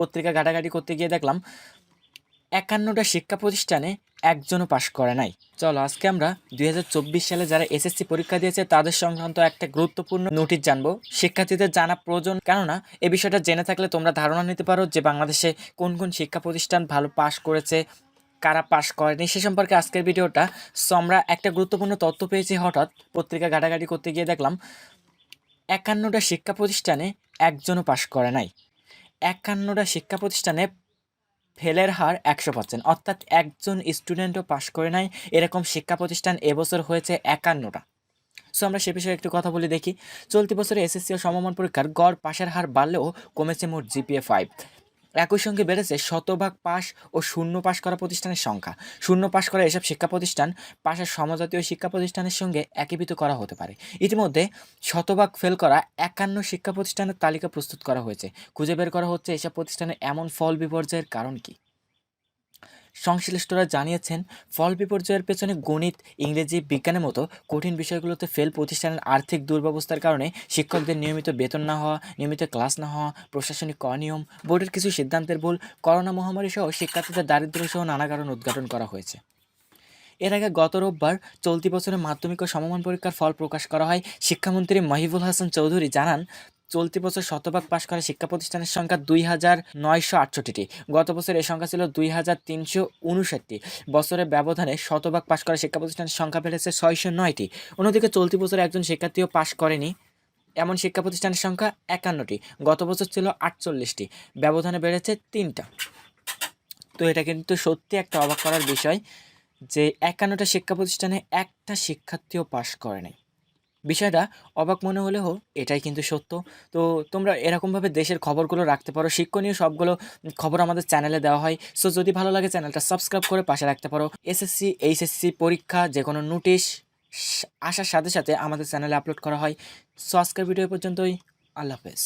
পত্রিকা ঘাটাঘাটি করতে গিয়ে দেখলাম একান্নটা শিক্ষা প্রতিষ্ঠানে একজনও পাশ করে নাই। চলো, আজকে আমরা দু হাজার চব্বিশ সালে যারা এসএসসি পরীক্ষা দিয়েছে, তাদের সংক্রান্ত একটা গুরুত্বপূর্ণ নোটিশ জানব। শিক্ষার্থীদের জানা প্রয়োজন, কেননা এ বিষয়টা জেনে থাকলে তোমরা ধারণা নিতে পারো যে বাংলাদেশে কোন কোন শিক্ষা প্রতিষ্ঠান ভালো পাশ করেছে, কারা পাশ করেনি। সে সম্পর্কে আজকের ভিডিওটা সো আমরা একটা গুরুত্বপূর্ণ তথ্য পেয়েছি হঠাৎ। পত্রিকা ঘাটাঘাটি করতে গিয়ে দেখলাম একান্নটা শিক্ষা প্রতিষ্ঠানে একজনও পাশ করে নাই। একান্নটা শিক্ষা প্রতিষ্ঠানে ফেলের হার একশো পার্সেন্ট, অর্থাৎ একজন স্টুডেন্টও পাশ করে নাই। এরকম শিক্ষা প্রতিষ্ঠান এবছর হয়েছে একান্নটা। সো আমরা সে বিষয়ে একটু কথা বলে দেখি। চলতি বছরে এসএসসি ও সমমান পরীক্ষার গড় পাশের হার বাড়লেও কমেছে মোট জিপিএ ফাইভ একই সঙ্গে বেড়েছে শতভাগ পাস ও শূন্য পাস করা প্রতিষ্ঠানের সংখ্যা। শূন্য পাস করা এসব শিক্ষা প্রতিষ্ঠান পাশের সমজাতীয় শিক্ষা প্রতিষ্ঠানের সঙ্গে একীভূত করা হতে পারে। ইতিমধ্যে শতভাগ ফেল করা একান্ন শিক্ষা প্রতিষ্ঠানের তালিকা প্রস্তুত করা হয়েছে। খুঁজে বের করা হচ্ছে এসব প্রতিষ্ঠানে এমন ফল বিপর্যয়ের কারণ কি? সংশ্লিষ্টরা জানিয়েছেন, ফল বিপর্যয়ের পেছনে গণিত, ইংরেজি, বিজ্ঞানের মতো কঠিন বিষয়গুলোতে ফেল প্রতিষ্ঠানের আর্থিক দুর্ব্যবস্থার কারণে শিক্ষকদের নিয়মিত বেতন না হওয়া, নিয়মিত ক্লাস না হওয়া, প্রশাসনিক অনিয়ম, বোর্ডের কিছু সিদ্ধান্তের ভুল, করোনা মহামারী সহ শিক্ষার্থীদের দারিদ্র্য সহ নানা কারণ উদ্ঘাটন করা হয়েছে। এর আগে গত রোববার চলতি বছরের মাধ্যমিক ও সমমান পরীক্ষার ফল প্রকাশ করা হয়। শিক্ষামন্ত্রী মাহিবুল হাসান চৌধুরী জানান চলতি বছর শতভাগ পাশ করা শিক্ষা প্রতিষ্ঠানের সংখ্যা দুই হাজার নয়শো আটষট্টিটি। গত বছর এই সংখ্যা ছিল দুই হাজার তিনশো উনষাটটি। বছরের ব্যবধানে শতভাগ পাশ করা শিক্ষা প্রতিষ্ঠানের সংখ্যা বেড়েছে ছয়শো নয়টি। অন্যদিকে চলতি বছর একজন শিক্ষার্থীও পাশ করেনি। এমন শিক্ষা প্রতিষ্ঠানের সংখ্যা একান্নটি। গত বছর ছিল আটচল্লিশটি। ব্যবধানে বেড়েছে তিনটা। তো এটা কিন্তু সত্যি একটা অবাক করার বিষয় যে একান্নটা শিক্ষা প্রতিষ্ঠানে একটা শিক্ষার্থীও পাশ করে নাই বিষয়টা অবাক মনে হলেও এটাই কিন্তু সত্য। তো তোমরা এরকমভাবে দেশের খবরগুলো রাখতে পারো, শিক্ষণীয় সবগুলো খবর আমাদের চ্যানেলে দেওয়া হয়। সো যদি ভালো লাগে চ্যানেলটা সাবস্ক্রাইব করে পাশে রাখতে পারো। এসএসসি এইচএসসি পরীক্ষা, যে কোনো নোটিশ আসার সাথে সাথে আমাদের চ্যানেলে আপলোড করা হয়। সো আজকের ভিডিও পর্যন্তই। আল্লাহ হাফেজ।